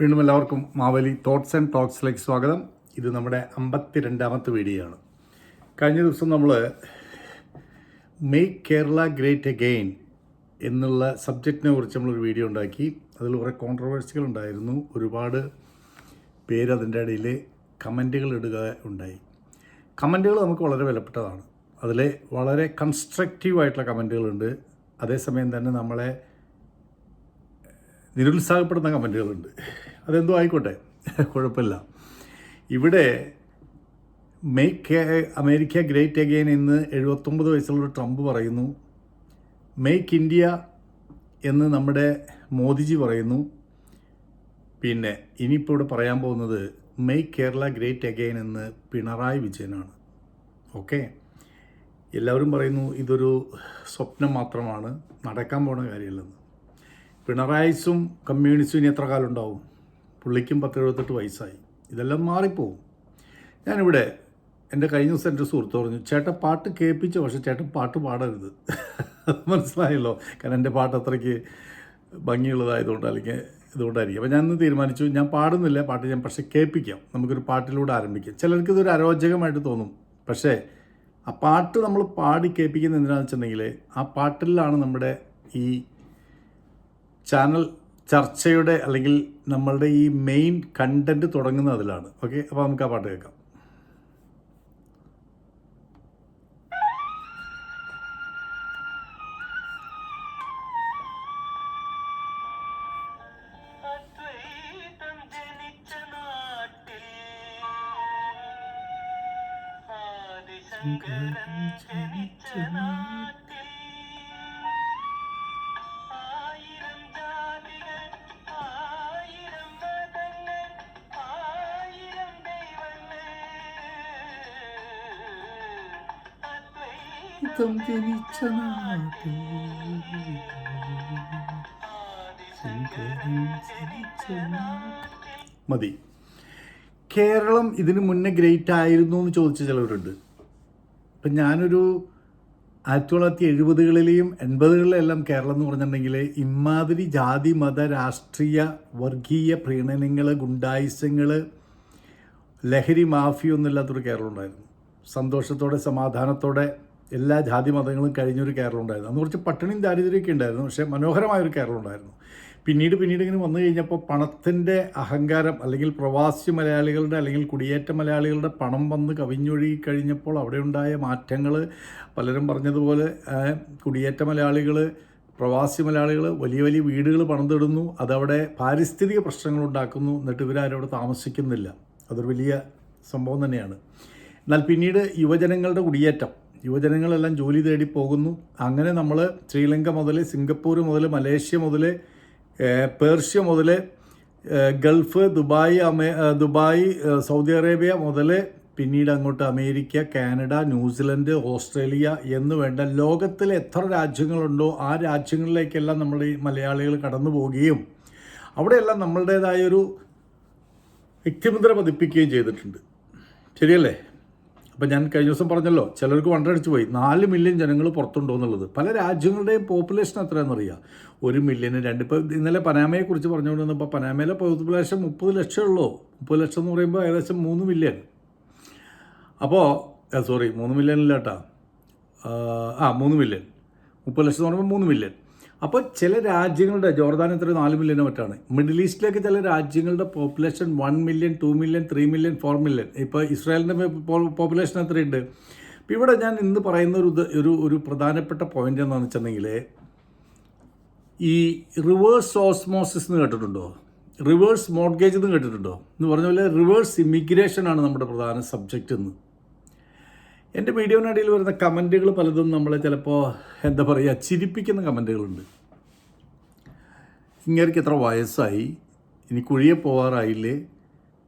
വീണ്ടും എല്ലാവർക്കും Mavli thoughts and ടോക്സിലേക്ക് സ്വാഗതം. ഇത് നമ്മുടെ അമ്പത്തി രണ്ടാമത്തെ വീഡിയോ ആണ്. കഴിഞ്ഞ ദിവസം നമ്മൾ മേക്ക് കേരള ഗ്രേറ്റ് അഗെയിൻ എന്നുള്ള സബ്ജക്റ്റിനെ കുറിച്ച് നമ്മളൊരു വീഡിയോ ഉണ്ടാക്കി. അതിൽ കുറേ കോൺട്രവേഴ്സികൾ ഉണ്ടായിരുന്നു. ഒരുപാട് പേര് അതിന്റെ ഇടയിൽ കമന്റുകൾ ഇടുക ഉണ്ടായി. കമന്റുകൾ നമുക്ക് വളരെ വിലപ്പെട്ടതാണ്. അതിൽ വളരെ കൺസ്ട്രക്റ്റീവായിട്ടുള്ള കമന്റുകളുണ്ട് അതേസമയം തന്നെ നമ്മളെ നിരുത്സാഹപ്പെടുന്ന കമന്റുകളുണ്ട് അതെന്തോ ആയിക്കോട്ടെ. കുഴപ്പമില്ല. ഇവിടെ മേക്ക് അമേരിക്ക ഗ്രേറ്റ് അഗെയിൻ എന്ന് എഴുപത്തൊമ്പത് വയസ്സുള്ള ട്രംപ് പറയുന്നു. മേക്ക് ഇന്ത്യ എന്ന് നമ്മുടെ മോദിജി പറയുന്നു. പിന്നെ ഇനിയിപ്പോൾ ഇവിടെ പറയാൻ പോകുന്നത് മേക്ക് കേരള ഗ്രേറ്റ് അഗെയിൻ എന്ന് പിണറായി വിജയനാണ്. ഓക്കെ? എല്ലാവരും പറയുന്നു ഇതൊരു സ്വപ്നം മാത്രമാണ്. നടക്കാൻ പോണ കാര്യമല്ലെന്ന്. പിണറായിസും കമ്മ്യൂണിസ്റ്റും ഇനി എത്ര കാലം ഉണ്ടാവും? പുള്ളിക്കും പത്ത് എഴുപത്തെട്ട് വയസ്സായി. ഇതെല്ലാം മാറിപ്പോവും. ഞാനിവിടെ എന്റെ കഴിഞ്ഞ ദിവസം എന്റെ സുഹൃത്ത് പറഞ്ഞു ചേട്ടൻ പാട്ട് കേൾപ്പിച്ചു? പക്ഷേ ചേട്ടൻ പാട്ട് പാടരുത്. മനസ്സിലായല്ലോ. കാരണം എന്റെ പാട്ട് അത്രയ്ക്ക് ഭംഗിയുള്ളതായതുകൊണ്ട് അല്ലെങ്കിൽ ഇതുകൊണ്ടായിരിക്കും. അപ്പോൾ ഞാൻ ഇന്ന് തീരുമാനിച്ചു ഞാൻ പാടുന്നില്ല പാട്ട് ഞാൻ പക്ഷേ കേൾപ്പിക്കാം. നമുക്കൊരു പാട്ടിലൂടെ ആരംഭിക്കാം. ചിലർക്ക് ഇതൊരു അരോചകമായിട്ട് തോന്നും. പക്ഷേ ആ പാട്ട് നമ്മൾ പാടി കേൾപ്പിക്കുന്ന എന്തിനാണെന്ന് വെച്ചിട്ടുണ്ടെങ്കിൽ ആ പാട്ടിലാണ് നമ്മുടെ ഈ ചാനൽ ചർച്ചയുടെ അല്ലെങ്കിൽ നമ്മളുടെ ഈ മെയിൻ കണ്ടന്റ് തുടങ്ങുന്ന അതിലാണ്. ഓക്കെ അപ്പോൾ നമുക്ക് ആ പാട്ട് കേൾക്കാം. അദ്വൈതം ജനിച്ച മതി. കേരളം ഇതിന് മുന്നേ ഗ്രേറ്റ് ആയിരുന്നു എന്ന് ചോദിച്ച ചിലവരുണ്ട്. ഇപ്പം ഞാനൊരു ആയിരത്തി തൊള്ളായിരത്തി എഴുപതുകളിലെയും എൺപതുകളിലെല്ലാം കേരളം എന്ന് പറഞ്ഞിട്ടുണ്ടെങ്കിൽ ഇമാതിരി ജാതി മത രാഷ്ട്രീയ വർഗീയ പ്രീണനങ്ങൾ ഗുണ്ടായുസങ്ങൾ ലഹരി മാഫിയൊന്നും ഇല്ലാത്തൊരു കേരളം ഉണ്ടായിരുന്നു. സന്തോഷത്തോടെ സമാധാനത്തോടെ എല്ലാ ജാതി മതങ്ങളും കഴിഞ്ഞൊരു കേരളം ഉണ്ടായിരുന്നു. അന്ന് കുറച്ച് പട്ടിണിയും ദാരിദ്ര്യമൊക്കെ ഉണ്ടായിരുന്നു. പക്ഷേ മനോഹരമായൊരു കേരളം ഉണ്ടായിരുന്നു. പിന്നീട് പിന്നീട് ഇങ്ങനെ വന്നു കഴിഞ്ഞപ്പോൾ പണത്തിന്റെ അഹങ്കാരം അല്ലെങ്കിൽ പ്രവാസി മലയാളികളുടെ അല്ലെങ്കിൽ കുടിയേറ്റ മലയാളികളുടെ പണം വന്ന് കവിഞ്ഞൊഴുകി കഴിഞ്ഞപ്പോൾ അവിടെ ഉണ്ടായ മാറ്റങ്ങൾ പലരും പറഞ്ഞതുപോലെ കുടിയേറ്റ മലയാളികൾ പ്രവാസി മലയാളികൾ വലിയ വലിയ വീടുകൾ പണിതിടുന്നു അതവിടെ പാരിസ്ഥിതിക പ്രശ്നങ്ങൾ ഉണ്ടാക്കുന്നു എന്നിട്ട് ഇവരാരും അവിടെ താമസിക്കുന്നില്ല. അതൊരു വലിയ സംഭവം തന്നെയാണ്. എന്നാൽ പിന്നീട് യുവജനങ്ങളുടെ കുടിയേറ്റം യുവജനങ്ങളെല്ലാം ജോലി തേടി പോകുന്നു. അങ്ങനെ നമ്മൾ ശ്രീലങ്ക മുതൽ സിംഗപ്പൂർ മുതൽ മലേഷ്യ മുതൽ പേർഷ്യ മുതൽ ഗൾഫ് ദുബായ് അമേ ദുബായ് സൗദി അറേബ്യ മുതൽ പിന്നീട് അങ്ങോട്ട് അമേരിക്ക കാനഡ ന്യൂസിലൻഡ് ഓസ്ട്രേലിയ എന്ന് വേണ്ട ലോകത്തിലെ എത്ര രാജ്യങ്ങളുണ്ടോ ആ രാജ്യങ്ങളിലേക്കെല്ലാം നമ്മൾ ഈ മലയാളികൾ കടന്നു പോവുകയും അവിടെയെല്ലാം നമ്മളുടേതായൊരു വ്യക്തിമുദ്ര പതിപ്പിക്കുകയും ചെയ്തിട്ടുണ്ട്. ശരിയല്ലേ? അപ്പം ഞാൻ കഴിഞ്ഞ ദിവസം പറഞ്ഞല്ലോ ചിലർക്ക് വണ്ടടിച്ചു പോയി. നാല് മില്യൺ ജനങ്ങൾ പുറത്തുണ്ടോ എന്നുള്ളത്. പല രാജ്യങ്ങളുടെയും പോപ്പുലേഷൻ എത്രയാണെന്നറിയാം. ഒരു മില്യന് രണ്ട് ഇപ്പോൾ ഇന്നലെ പനാമയെക്കുറിച്ച് പറഞ്ഞുകൊണ്ട് വന്നപ്പോൾ പനാമയിലെ പോപ്പുലേഷൻ മുപ്പത് ലക്ഷം ഉള്ളൂ. മുപ്പത് ലക്ഷം എന്ന് പറയുമ്പോൾ ഏകദേശം മൂന്ന് മില്യൺ അപ്പോൾ സോറി മൂന്ന് മില്യൺ ഇല്ല കേട്ടോ. ആ മൂന്ന് മില്യൺ മുപ്പത് ലക്ഷം എന്ന് പറയുമ്പോൾ മൂന്ന് മില്യൺ അപ്പോൾ ചില രാജ്യങ്ങളുടെ ജോർദാൻ എത്ര നാല് മില്യനോ മറ്റാണ്. മിഡിൽ ഈസ്റ്റിലേക്ക് ചില രാജ്യങ്ങളുടെ population one million two million three million four million ഇപ്പോൾ ഇസ്രായേലിന്റെ പോപ്പുലേഷൻ എത്രയുണ്ട്? അപ്പോൾ ഇവിടെ ഞാൻ ഇന്ന് പറയുന്ന ഒരു ഒരു ഒരു പ്രധാനപ്പെട്ട പോയിന്റ് എന്താണെന്ന് വെച്ചിട്ടുണ്ടെങ്കിൽ ഈ റിവേഴ്സ് ഓസ്മോസിസ് എന്ന് കേട്ടിട്ടുണ്ടോ? റിവേഴ്സ് മോഡ്ഗേജ് എന്ന് കേട്ടിട്ടുണ്ടോ? എന്ന് പറഞ്ഞ പോലെ റിവേഴ്സ് ഇമിഗ്രേഷൻ ആണ് നമ്മുടെ പ്രധാന സബ്ജക്റ്റ് എന്ന്. എന്റെ വീഡിയോനടിയിൽ വരുന്ന കമന്റുകൾ പലതും നമ്മളെ ചിലപ്പോൾ എന്താ പറയുക ചിരിപ്പിക്കുന്ന കമന്റുകളുണ്ട് ഇങ്ങേർക്ക് എത്ര വയസ്സായി? ഇനി കുഴിയെ പോവാറായില്ലേ?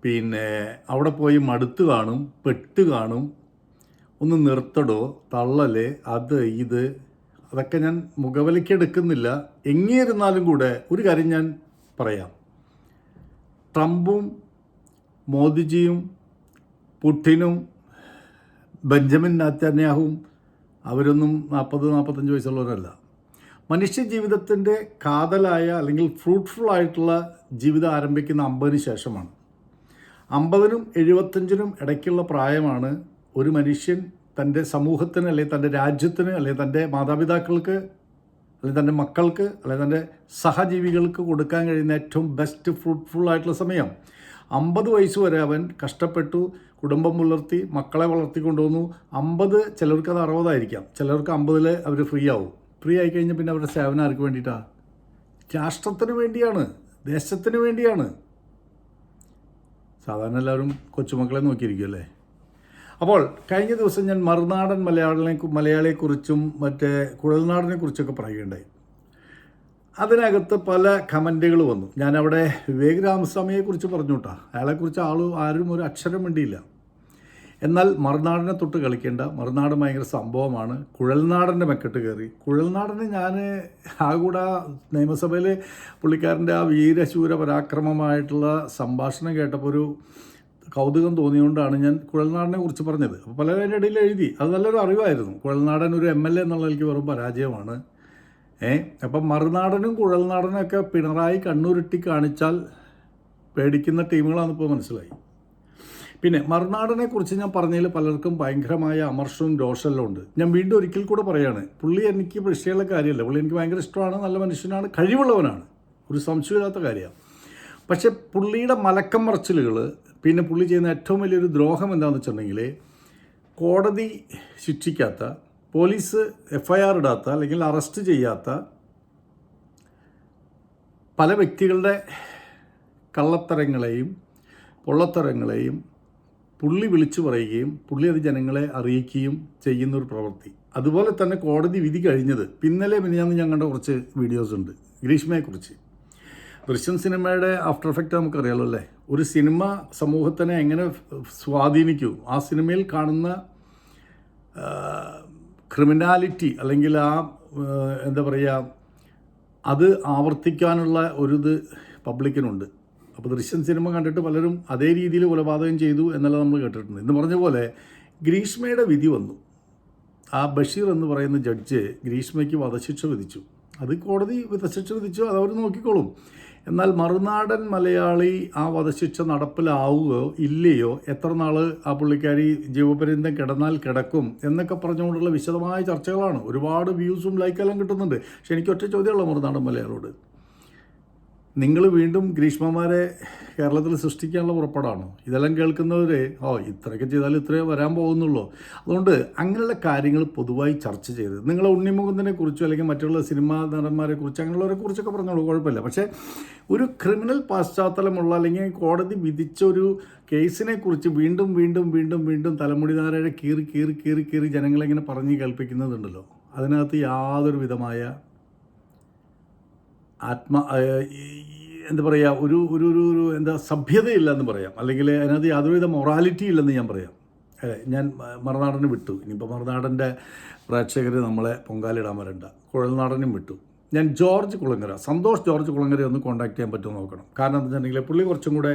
പിന്നെ അവിടെ പോയി മടുത്ത് കാണും പെട്ട് കാണും. ഒന്ന് നിർത്തടോ തള്ളൽ അത് ഇത്. അതൊക്കെ ഞാൻ മുഖവിലക്കെടുക്കുന്നില്ല എങ്ങിയിരുന്നാലും കൂടെ ഒരു കാര്യം ഞാൻ പറയാം. ട്രംപും മോദിജിയും പുട്ടിനും ബെഞ്ചമിൻ നാത്തന്യാഹും അവരൊന്നും നാൽപ്പത് നാൽപ്പത്തഞ്ച് വയസ്സുള്ളവരല്ല. മനുഷ്യ ജീവിതത്തിന്റെ കാതലായ അല്ലെങ്കിൽ ഫ്രൂട്ട്ഫുൾ ആയിട്ടുള്ള ജീവിതം ആരംഭിക്കുന്ന അമ്പതിന് ശേഷമാണ്. അമ്പതിനും എഴുപത്തഞ്ചിനും ഇടയ്ക്കുള്ള പ്രായമാണ് ഒരു മനുഷ്യൻ തന്റെ സമൂഹത്തിന് അല്ലെങ്കിൽ തന്റെ രാജ്യത്തിന് അല്ലെങ്കിൽ തന്റെ മാതാപിതാക്കൾക്ക് അല്ലെങ്കിൽ തന്റെ മക്കൾക്ക് അല്ലെങ്കിൽ തന്റെ സഹജീവികൾക്ക് കൊടുക്കാൻ കഴിയുന്ന ഏറ്റവും ബെസ്റ്റ് ഫ്രൂട്ട്ഫുൾ ആയിട്ടുള്ള സമയം. അമ്പത് വയസ്സ് വരെ അവൻ കഷ്ടപ്പെട്ടു കുടുംബം പുലർത്തി മക്കളെ വളർത്തിക്കൊണ്ടുവന്നു. അമ്പത് ചിലർക്ക് അത് അറുപതായിരിക്കാം. ചിലർക്ക് അമ്പതിൽ അവർ ഫ്രീ ആവും. ഫ്രീ ആയി കഴിഞ്ഞാൽ പിന്നെ അവരുടെ സേവനം ആർക്ക് വേണ്ടിയിട്ടാണ് രാഷ്ട്രത്തിന് വേണ്ടിയാണ് ദേശത്തിന് വേണ്ടിയാണ്. സാധാരണ എല്ലാവരും കൊച്ചുമക്കളെ നോക്കിയിരിക്കുമല്ലേ അപ്പോൾ കഴിഞ്ഞ ദിവസം ഞാൻ മറുനാടൻ മലയാളിനെ മലയാളിയെക്കുറിച്ചും മറ്റേ കുഴൽനാടിനെ കുറിച്ചൊക്കെ പറയുകയുണ്ടായി. അതിനകത്ത് പല കമന്റുകൾ വന്നു. ഞാനവിടെ വിവേക് രാമസ്വാമിയെക്കുറിച്ച് പറഞ്ഞു കേട്ടോ അയാളെക്കുറിച്ച് ആളും ആരും ഒരു അക്ഷരം വേണ്ടിയില്ല എന്നാൽ മറുനാടിനെ തൊട്ട് കളിക്കേണ്ട മറുനാട് ഭയങ്കര സംഭവമാണ്. കുഴൽനാടന്റെ മെക്കെട്ട് കയറി. കുഴൽനാടന് ഞാൻ ആ കൂടെ നിയമസഭയിൽ പുള്ളിക്കാരന്റെ ആ വീരശൂര പരാക്രമമായിട്ടുള്ള സംഭാഷണം കേട്ടപ്പോൾ ഒരു കൗതുകം തോന്നിയുകൊണ്ടാണ് ഞാൻ കുഴൽനാടിനെ കുറിച്ച് പറഞ്ഞത്. അപ്പോൾ പലരുടെ ഇടയിൽ എഴുതി. അത് നല്ലൊരു അറിവായിരുന്നു. കുഴൽനാടൻ ഒരു എം എൽ എ എന്നുള്ള എനിക്ക് വെറും പരാജയമാണ്. ഏ? അപ്പം മറുനാടനും കുഴൽനാടനും ഒക്കെ പിണറായി കണ്ണൂരിട്ടി കാണിച്ചാൽ പേടിക്കുന്ന ടീമുകളാണെന്ന് ഇപ്പോൾ മനസ്സിലായി. പിന്നെ മറുനാടനെ കുറിച്ച് ഞാൻ പറഞ്ഞതിൽ പലർക്കും ഭയങ്കരമായ അമർഷവും രോഷമെല്ലാം ഉണ്ട്. ഞാൻ വീണ്ടും ഒരിക്കൽ കൂടെ പറയാണ് പുള്ളി എനിക്ക് വിഷയമുള്ള കാര്യമല്ല. പുള്ളി എനിക്ക് ഭയങ്കര ഇഷ്ടമാണ് നല്ല മനുഷ്യനാണ് കഴിവുള്ളവനാണ്. ഒരു സംശയമില്ലാത്ത കാര്യമാണ്. പക്ഷെ പുള്ളിയുടെ മലക്കം മറച്ചിലുകൾ പിന്നെ പുള്ളി ചെയ്യുന്ന ഏറ്റവും വലിയൊരു ദ്രോഹം എന്താണെന്ന് വെച്ചിട്ടുണ്ടെങ്കിൽ കോടതി ശിക്ഷിക്കാത്ത പോലീസ് എഫ് ഐ ആർ ഇടാത്ത അല്ലെങ്കിൽ അറസ്റ്റ് ചെയ്യാത്ത പല വ്യക്തികളുടെ കള്ളത്തരങ്ങളെയും പൊള്ളത്തരങ്ങളെയും പുള്ളി വിളിച്ചു പറയുകയും പുള്ളി അത് ജനങ്ങളെ അറിയിക്കുകയും ചെയ്യുന്ന ഒരു പ്രവൃത്തി. അതുപോലെ തന്നെ കോടതി വിധി കഴിഞ്ഞത്. പിന്നലെ മിനിഞ്ഞാന്ന് ഞാൻ കണ്ട കുറച്ച് വീഡിയോസ് ഉണ്ട്. ഗ്രീഷ്മയെക്കുറിച്ച്. ദൃശ്യം സിനിമയുടെ ആഫ്റ്റർ എഫക്റ്റ് നമുക്കറിയാലോ അല്ലേ? ഒരു സിനിമ സമൂഹത്തിനെ എങ്ങനെ സ്വാധീനിക്കൂ? ആ സിനിമയിൽ കാണുന്ന ക്രിമിനാലിറ്റി അല്ലെങ്കിൽ ആ, എന്താ പറയുക അത് ആവർത്തിക്കാനുള്ള ഒരു ഇത് പബ്ലിക്കിനുണ്ട്. അപ്പോൾ ദൃശ്യം സിനിമ കണ്ടിട്ട് പലരും അതേ രീതിയിൽ കൊലപാതകം ചെയ്തു എന്നുള്ളത് നമ്മൾ കേട്ടിട്ടുണ്ട്. എന്ന് പറഞ്ഞ പോലെ ഗ്രീഷ്മയുടെ വിധി വന്നു. ആ ബഷീർ എന്ന് പറയുന്ന ജഡ്ജ് ഗ്രീഷ്മയ്ക്ക് വധശിക്ഷ വിധിച്ചു. അത് കോടതി വധശിക്ഷ വിധിച്ചു അത് അവർ നോക്കിക്കോളും. എന്നാൽ മറുനാടൻ മലയാളി ആ വധശിക്ഷ നടപ്പിലാവുകയോ ഇല്ലയോ എത്ര നാൾ ആ പുള്ളിക്കാരി ജീവപര്യന്തം കിടന്നാൽ കിടക്കും എന്നൊക്കെ പറഞ്ഞുകൊണ്ടുള്ള വിശദമായ ചർച്ചകളാണ്. ഒരുപാട് വ്യൂസും ലൈക്കെല്ലാം കിട്ടുന്നുണ്ട്. പക്ഷെ എനിക്ക് ഒറ്റ ചോദ്യമുള്ള മറുനാടൻ മലയാളോട് നിങ്ങൾ വീണ്ടും ഗ്രീഷ്മമാരെ കേരളത്തിൽ സൃഷ്ടിക്കാനുള്ള പുറപ്പാടാണോ? ഇതെല്ലാം കേൾക്കുന്നവർ ഓ ഇത്രയൊക്കെ ചെയ്താൽ ഇത്രയേ വരാൻ പോകുന്നുള്ളൂ. അതുകൊണ്ട് അങ്ങനെയുള്ള കാര്യങ്ങൾ പൊതുവായി ചർച്ച ചെയ്ത് നിങ്ങൾ ഉണ്ണിമുകുന്ദനെ കുറിച്ചോ അല്ലെങ്കിൽ മറ്റുള്ള സിനിമാ നടന്മാരെ കുറിച്ച് അങ്ങനെയുള്ളവരെ കുറിച്ചൊക്കെ പറഞ്ഞോളൂ കുഴപ്പമില്ല. പക്ഷേ ഒരു ക്രിമിനൽ പശ്ചാത്തലമുള്ള അല്ലെങ്കിൽ കോടതി വിധിച്ച ഒരു കേസിനെ കുറിച്ച് വീണ്ടും വീണ്ടും വീണ്ടും വീണ്ടും തലമുടിനാരെ കീറി കീറി കീറി കീറി ജനങ്ങളെ ഇങ്ങനെ പറഞ്ഞ് കേൾപ്പിക്കുന്നതുണ്ടല്ലോ. അതിനകത്ത് യാതൊരു വിധമായ ആത്മ എന്താ പറയുക ഒരു ഒരു ഒരു ഒരു എന്താ സഭ്യതയില്ലെന്ന് പറയാം. അല്ലെങ്കിൽ അതിനകത്ത് യാതൊരുവിധ മൊറാലിറ്റി ഇല്ലെന്ന് ഞാൻ പറയാം. ഞാൻ മറുനാടന് വിട്ടു. ഇനിയിപ്പോൾ മറുനാടന്റെ പ്രേക്ഷകർ നമ്മളെ പൊങ്കാലിടാൻ വരണ്ട. കുഴൽനാടനും വിട്ടു. ഞാൻ ജോർജ് കുളങ്ങര സന്തോഷ് ജോർജ് കുളങ്ങര ഒന്ന് കോൺടാക്ട് ചെയ്യാൻ പറ്റുമോ നോക്കണം. കാരണം എന്താ വെച്ചിട്ടുണ്ടെങ്കിൽ പുള്ളി കുറച്ചും കൂടെ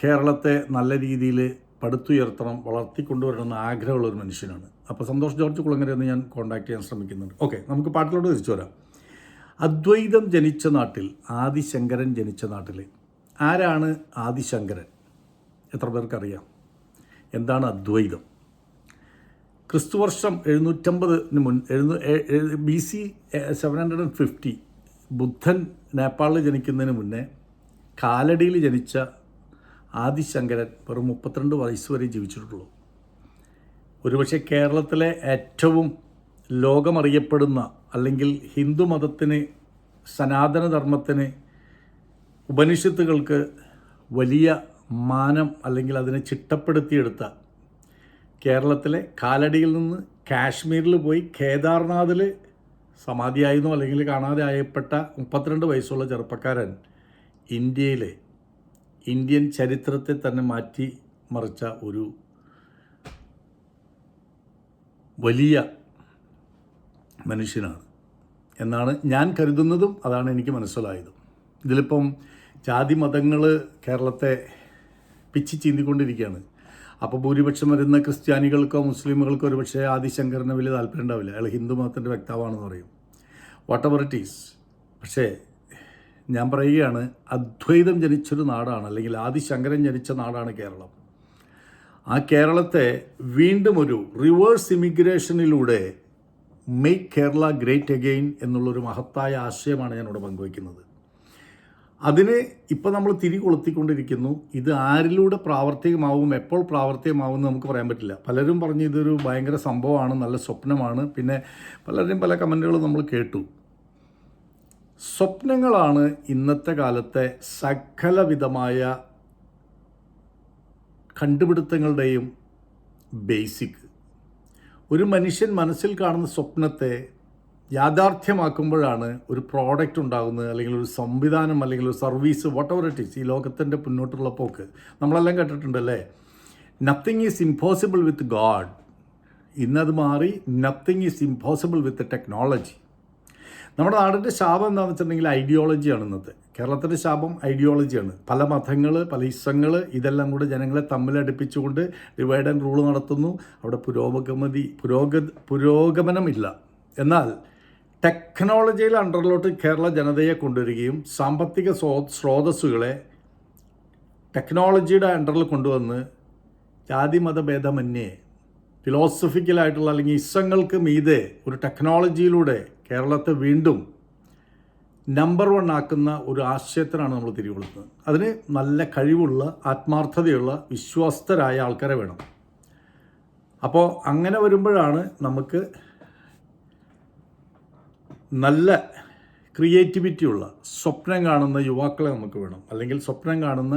കേരളത്തെ നല്ല രീതിയിൽ പടുത്തുയർത്തണം വളർത്തിക്കൊണ്ടുവരണമെന്ന് ആഗ്രഹമുള്ള ഒരു മനുഷ്യനാണ്. അപ്പോൾ സന്തോഷ് ജോർജ് കുളങ്ങര എന്ന് ഞാൻ കോൺടാക്ട് ചെയ്യാൻ ശ്രമിക്കുന്നുണ്ട്. ഓക്കെ നമുക്ക് പാട്ടിലോട്ട് തിരിച്ചു വരാം. അദ്വൈതം ജനിച്ച നാട്ടിൽ ആദിശങ്കരൻ ജനിച്ച നാട്ടിൽ ആരാണ് ആദിശങ്കരൻ? എത്ര പേർക്കറിയാം? എന്താണ് അദ്വൈതം? ക്രിസ്തുവർഷം എഴുന്നൂറ്റമ്പതിന് മുൻ എഴുന്നൂ B C seven hundred and fifty ബുദ്ധൻ നേപ്പാളിൽ ജനിക്കുന്നതിന് മുന്നേ കാലടിയിൽ ജനിച്ച ആദിശങ്കരൻ വെറും മുപ്പത്തിരണ്ട് വയസ്സ് വരെ ജീവിച്ചിട്ടുള്ളൂ. ഒരുപക്ഷെ കേരളത്തിലെ ഏറ്റവും ലോകമറിയപ്പെടുന്ന അല്ലെങ്കിൽ ഹിന്ദു മതത്തിന് സനാതനധർമ്മത്തിന് ഉപനിഷത്തുകൾക്ക് വലിയ മാനം അല്ലെങ്കിൽ അതിനെ ചിട്ടപ്പെടുത്തിയെടുത്ത കേരളത്തിലെ കാലടിയിൽ നിന്ന് കാശ്മീരിൽ പോയി കേദാർനാഥിൽ സമാധിയായിരുന്നു അല്ലെങ്കിൽ കാണാതെ ആയപ്പെട്ട മുപ്പത്തിരണ്ട് വയസ്സുള്ള ചെറുപ്പക്കാരൻ ഇന്ത്യയിലെ ഇന്ത്യൻ ചരിത്രത്തെ തന്നെ മാറ്റി മറിച്ച ഒരു വലിയ മനുഷ്യനാണ്. എന്നാണ് ഞാൻ കരുതുന്നതും അതാണ് എനിക്ക് മനസ്സിലായതും. ഇതിലിപ്പം ജാതി മതങ്ങൾ കേരളത്തെ പിച്ചി ചീന്തിക്കൊണ്ടിരിക്കുകയാണ്. അപ്പോൾ ഭൂരിപക്ഷം വരുന്ന ക്രിസ്ത്യാനികൾക്കോ മുസ്ലിമുകൾക്കോ ഒരു പക്ഷേ ആദിശങ്കറിന് വലിയ താല്പര്യം ഉണ്ടാവില്ല. അയാൾ ഹിന്ദു മതത്തിന്റെ വ്യക്താവാണെന്ന് പറയും. വാട്ട് എവർ ഇറ്റ് ഈസ് പക്ഷേ ഞാൻ പറയുകയാണ് അദ്വൈതം ജനിച്ചൊരു നാടാണ് അല്ലെങ്കിൽ ആദിശങ്കരൻ ജനിച്ച നാടാണ് കേരളം. ആ കേരളത്തെ വീണ്ടും ഒരു റിവേഴ്സ് ഇമിഗ്രേഷനിലൂടെ മെയ്ക്ക് കേരള ഗ്രേറ്റ് അഗെയിൻ എന്നുള്ളൊരു മഹത്തായ ആശയമാണ് ഞാനിവിടെ പങ്കുവയ്ക്കുന്നത്. അതിനെ ഇപ്പം നമ്മൾ തിരി കൊളുത്തിക്കൊണ്ടിരിക്കുന്നു ഇത് ആരിലൂടെ പ്രാവർത്തികമാവും എപ്പോൾ പ്രാവർത്തികമാവും എന്ന് നമുക്ക് പറയാൻ പറ്റില്ല. പലരും പറഞ്ഞ് ഇതൊരു ഭയങ്കര സംഭവമാണ് നല്ല സ്വപ്നമാണ്. പിന്നെ പലരുടെയും പല കമന്റുകളും നമ്മൾ കേട്ടു. സ്വപ്നങ്ങളാണ് ഇന്നത്തെ കാലത്തെ സകലവിധമായ കണ്ടുപിടുത്തങ്ങളുടെയും ബേസിക്. ഒരു മനുഷ്യൻ മനസ്സിൽ കാണുന്ന സ്വപ്നത്തെ യാഥാർത്ഥ്യമാക്കുമ്പോഴാണ് ഒരു പ്രോഡക്റ്റ് ഉണ്ടാകുന്നത് അല്ലെങ്കിൽ ഒരു സംവിധാനം അല്ലെങ്കിൽ ഒരു service whatever it is ഈ ലോകത്തിന്റെ മുന്നോട്ടുള്ള പോക്ക്. നമ്മളെല്ലാം കേട്ടിട്ടുണ്ടല്ലേ? Nothing is impossible with God ഇന്നത് മാറി nothing is impossible with technology നമ്മുടെ നാടിന്റെ ശാപം എന്താണെന്ന് വെച്ചിട്ടുണ്ടെങ്കിൽ ഐഡിയോളജിയാണ് ഇന്നത്തെ. കേരളത്തിന്റെ ശാപം ഐഡിയോളജിയാണ് പല മതങ്ങൾ പല ഇസങ്ങൾ ഇതെല്ലാം കൂടെ ജനങ്ങളെ തമ്മിലടുപ്പിച്ചുകൊണ്ട് ഡിവൈഡ് ആൻഡ് റൂൾ നടത്തുന്നു. അവിടെ പുരോഗമതി പുരോഗ പുരോഗമനമില്ല. എന്നാൽ ടെക്നോളജിയിൽ അണ്ടറിലോട്ട് കേരള ജനതയെ കൊണ്ടുവരികയും സാമ്പത്തിക സ്രോ സ്രോതസ്സുകളെ ടെക്നോളജിയുടെ അണ്ടറിൽ കൊണ്ടുവന്ന് ജാതി മതഭേദമന്യേ ഫിലോസഫിക്കലായിട്ടുള്ള അല്ലെങ്കിൽ ഇസങ്ങൾക്ക് മീതെ ഒരു ടെക്നോളജിയിലൂടെ കേരളത്തെ വീണ്ടും നമ്പർ വൺ ആക്കുന്ന ഒരു ആശയത്തിനാണ് നമ്മൾ തിരികൊള്ളുന്നത് അതിന് നല്ല കഴിവുള്ള ആത്മാർത്ഥതയുള്ള വിശ്വസ്തരായ ആൾക്കാരെ വേണം. അപ്പോൾ അങ്ങനെ വരുമ്പോഴാണ് നമുക്ക് നല്ല ക്രിയേറ്റിവിറ്റിയുള്ള സ്വപ്നം കാണുന്ന യുവാക്കളെ നമുക്ക് വേണം. അല്ലെങ്കിൽ സ്വപ്നം കാണുന്ന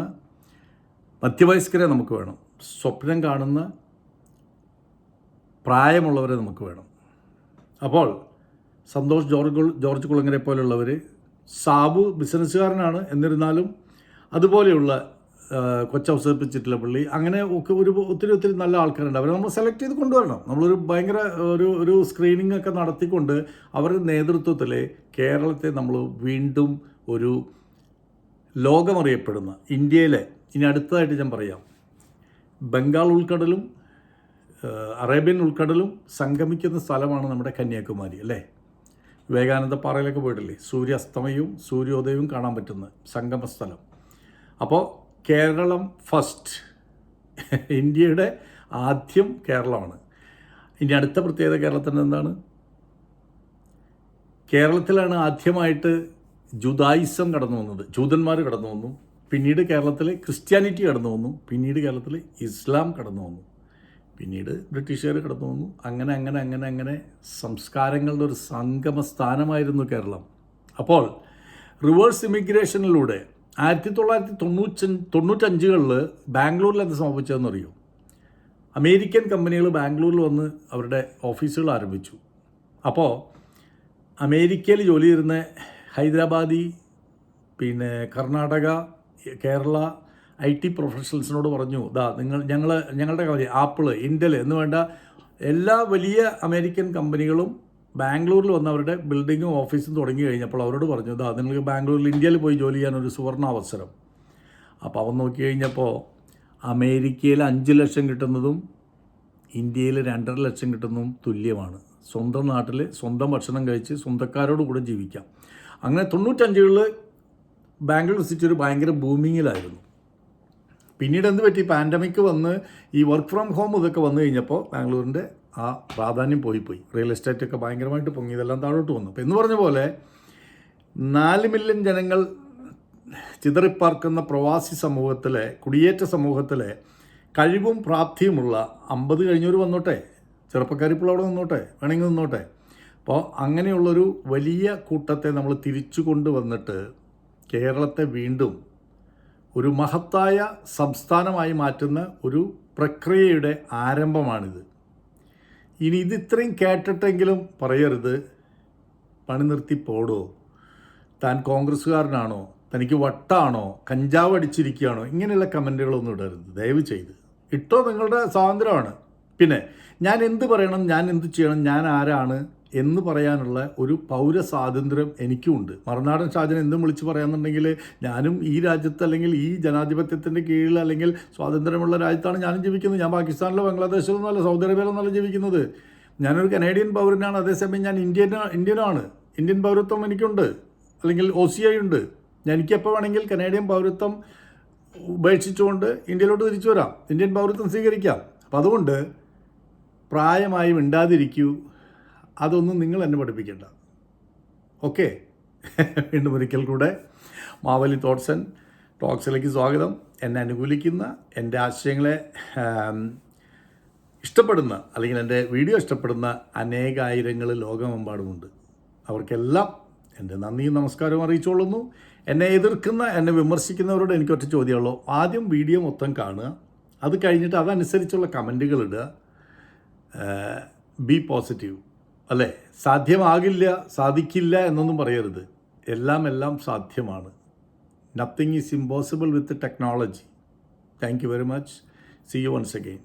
മധ്യവയസ്കരെ നമുക്ക് വേണം. സ്വപ്നം കാണുന്ന പ്രായമുള്ളവരെ നമുക്ക് വേണം. അപ്പോൾ സന്തോഷ് ജോർജ് ജോർജ് കുളങ്ങരെ പോലുള്ളവർ സാബു ബിസിനസ്സുകാരനാണ് എന്നിരുന്നാലും അതുപോലെയുള്ള കൊച്ചവസരിപ്പിച്ചിട്ടുള്ള പുള്ളി. അങ്ങനെ ഒക്കെ ഒരു ഒത്തിരി ഒത്തിരി നല്ല ആൾക്കാരുണ്ട്. അവരെ നമ്മൾ സെലക്ട് ചെയ്ത് കൊണ്ടുവരണം. നമ്മളൊരു ഭയങ്കര ഒരു ഒരു സ്ക്രീനിങ് ഒക്കെ നടത്തിക്കൊണ്ട് അവരുടെ നേതൃത്വത്തിൽ കേരളത്തെ നമ്മൾ വീണ്ടും ഒരു ലോകമറിയപ്പെടുന്ന ഇന്ത്യയിലെ ഇനി അടുത്തതായിട്ട് ഞാൻ പറയാം. ബംഗാൾ ഉൾക്കടലും അറേബ്യൻ ഉൾക്കടലും സംഗമിക്കുന്ന സ്ഥലമാണ് നമ്മുടെ കന്യാകുമാരി അല്ലേ? വിവേകാനന്ദ പാറയിലേക്ക് പോയിട്ടില്ലേ? സൂര്യാസ്തമയവും സൂര്യോദയവും കാണാൻ പറ്റുന്ന സംഗമസ്ഥലം. അപ്പോൾ കേരളം ഫസ്റ്റ് ഇന്ത്യയുടെ ആദ്യം കേരളമാണ്. ഇനി അടുത്ത പ്രത്യേകത കേരളത്തിന്റെ എന്താണ് കേരളത്തിലാണ് ആദ്യമായിട്ട് ജുദായിസം കടന്നു വന്നത്. ജൂതന്മാർ കടന്നു വന്നു. പിന്നീട് കേരളത്തിൽ ക്രിസ്ത്യാനിറ്റി കടന്നു വന്നു. പിന്നീട് കേരളത്തിൽ ഇസ്ലാം കടന്നു വന്നു. പിന്നീട് ബ്രിട്ടീഷുകാർ കടന്നു വന്നു. അങ്ങനെ അങ്ങനെ അങ്ങനെ അങ്ങനെ സംസ്കാരങ്ങളുടെ ഒരു സംഗമ സ്ഥാനമായിരുന്നു കേരളം. അപ്പോൾ റിവേഴ്സ് ഇമിഗ്രേഷനിലൂടെ ആയിരത്തി തൊള്ളായിരത്തി തൊണ്ണൂറ്റി തൊണ്ണൂറ്റഞ്ചുകളിൽ ബാംഗ്ലൂരിൽ എന്ത് സംഭവിച്ചതെന്ന് അറിയോ? അമേരിക്കൻ കമ്പനികൾ ബാംഗ്ലൂരിൽ വന്ന് അവരുടെ ഓഫീസുകൾ ആരംഭിച്ചു. അപ്പോൾ അമേരിക്കയിൽ ജോലി ചെയ്യുന്ന ഹൈദരാബാദി പിന്നെ കർണാടക കേരള ഐ ടി പ്രൊഫഷണൽസിനോട് പറഞ്ഞു ദാ നിങ്ങൾ ഞങ്ങൾ ഞങ്ങളുടെ കമ്പനി ആപ്പിൾ ഇൻഡൽ എന്ന് വേണ്ട എല്ലാ വലിയ അമേരിക്കൻ കമ്പനികളും ബാംഗ്ലൂരിൽ വന്നവരുടെ ബിൽഡിങ്ങും ഓഫീസും തുടങ്ങി കഴിഞ്ഞപ്പോൾ അവരോട് പറഞ്ഞു ദാ നിങ്ങൾക്ക് ബാംഗ്ലൂരിൽ ഇന്ത്യയിൽ പോയി ജോലി ചെയ്യാൻ ഒരു സുവർണ അവസരം. അപ്പോൾ അവൻ നോക്കി കഴിഞ്ഞപ്പോൾ അമേരിക്കയിൽ അഞ്ച് ലക്ഷം കിട്ടുന്നതും ഇന്ത്യയിൽ രണ്ടര ലക്ഷം കിട്ടുന്നതും തുല്യമാണ്. സ്വന്തം നാട്ടിൽ സ്വന്തം ഭക്ഷണം കഴിച്ച് സ്വന്തക്കാരോട് കൂടെ ജീവിക്കാം. അങ്ങനെ തൊണ്ണൂറ്റഞ്ചുകളിൽ ബാംഗ്ലൂർ സിറ്റി ഒരു ഭയങ്കര ബൂമിങ്ങിലായിരുന്നു പിന്നീട് എന്ത് പറ്റി? പാൻഡമിക് വന്ന് ഈ വർക്ക് ഫ്രം ഹോം ഇതൊക്കെ വന്നു കഴിഞ്ഞപ്പോൾ ബാംഗ്ലൂരിന്റെ ആ പ്രാധാന്യം പോയി പോയി റിയൽ എസ്റ്റേറ്റ് ഒക്കെ ഭയങ്കരമായിട്ട് പൊങ്ങി ഇതെല്ലാം താഴോട്ട് വന്നു. അപ്പോൾ എന്ന് പറഞ്ഞ പോലെ നാല് മില്യൺ ജനങ്ങൾ ചിതറിപ്പാർക്കുന്ന പ്രവാസി സമൂഹത്തിലെ കുടിയേറ്റ സമൂഹത്തിലെ കഴിവും പ്രാപ്തിയുമുള്ള അമ്പത് കഴിഞ്ഞവർ വന്നോട്ടെ. ചെറുപ്പക്കാരിപ്പോൾ അവിടെ നിന്നോട്ടെ വേണമെങ്കിൽ നിന്നോട്ടെ. അപ്പോൾ അങ്ങനെയുള്ളൊരു വലിയ കൂട്ടത്തെ നമ്മൾ തിരിച്ചു കൊണ്ടുവന്നിട്ട് കേരളത്തെ വീണ്ടും ഒരു മഹത്തായ സംസ്ഥാനമായി മാറ്റുന്ന ഒരു പ്രക്രിയയുടെ ആരംഭമാണിത്. ഇനി ഇത് ഇത്രയും കേട്ടിട്ടെങ്കിലും പറയരുത്. പണി നിർത്തി പോടോ. താൻ കോൺഗ്രസ്സുകാരനാണോ? തനിക്ക് വട്ടാണോ? കഞ്ചാവ് അടിച്ചിരിക്കുകയാണോ? ഇങ്ങനെയുള്ള കമന്റുകളൊന്നും ഇടരുത്. ദയവ് ചെയ്ത്. ഇട്ടോ നിങ്ങളുടെ സ്വാതന്ത്ര്യമാണ്. പിന്നെ ഞാൻ എന്ത് പറയണം? ഞാൻ എന്ത് ചെയ്യണം? ഞാൻ ആരാണ്? എന്ന് പറയാനുള്ള ഒരു പൗര സ്വാതന്ത്ര്യം എനിക്കുമുണ്ട് മറുനാടൻ ഷാജൻ എന്തും വിളിച്ച് പറയാന്നുണ്ടെങ്കിൽ ഞാനും ഈ രാജ്യത്ത് അല്ലെങ്കിൽ ഈ ജനാധിപത്യത്തിന്റെ കീഴിൽ അല്ലെങ്കിൽ സ്വാതന്ത്ര്യമുള്ള രാജ്യത്താണ് ഞാനും ജീവിക്കുന്നത്. ഞാൻ പാകിസ്ഥാനിലോ ബംഗ്ലാദേശിലോ എന്നല്ല സൗദി അറേബ്യയിലോ എന്നല്ല ജീവിക്കുന്നത്. ഞാനൊരു കനേഡിയൻ പൗരനാണ്. അതേസമയം ഞാൻ ഇന്ത്യൻ ഇന്ത്യനാണ്. ഇന്ത്യൻ പൗരത്വം എനിക്കുണ്ട്. അല്ലെങ്കിൽ ഒ സി ഐ ഉണ്ട്. ഞാൻ എനിക്കെപ്പോൾ വേണമെങ്കിൽ കനേഡിയൻ പൗരത്വം ഉപേക്ഷിച്ചുകൊണ്ട് ഇന്ത്യയിലോട്ട് തിരിച്ചു വരാം. ഇന്ത്യൻ പൗരത്വം സ്വീകരിക്കാം. അപ്പം അതുകൊണ്ട് പ്രായമായി മിണ്ടാതിരിക്കൂ. അതൊന്നും നിങ്ങൾ എന്നെ പഠിപ്പിക്കേണ്ട. ഓക്കെ വീണ്ടും ഒരിക്കൽ കൂടെ. മാവലി തോട്ട്സ് ആൻഡ് ടോക്സിലേക്ക് സ്വാഗതം. എന്നെ അനുകൂലിക്കുന്ന എന്റെ ആശയങ്ങളെ ഇഷ്ടപ്പെടുന്ന അല്ലെങ്കിൽ എന്റെ വീഡിയോ ഇഷ്ടപ്പെടുന്ന അനേകായിരങ്ങൾ ലോകമെമ്പാടുമുണ്ട്. അവർക്കെല്ലാം എന്റെ നന്ദിയും നമസ്കാരവും അറിയിച്ചോളുന്നു എന്നെ എതിർക്കുന്ന എന്നെ വിമർശിക്കുന്നവരോട് എനിക്ക് എനിക്കൊറ്റ ചോദ്യമുള്ളൂ. ആദ്യം വീഡിയോ മൊത്തം കാണുക. അത് കഴിഞ്ഞിട്ട് അതനുസരിച്ചുള്ള കമന്റുകൾ ഇടുക. Be positive. അല്ലേ? സാധ്യമാകില്ല സാധിക്കില്ല എന്നൊന്നും പറയരുത്. എല്ലാം എല്ലാം സാധ്യമാണ്. Nothing is impossible with technology thank you very much see you once again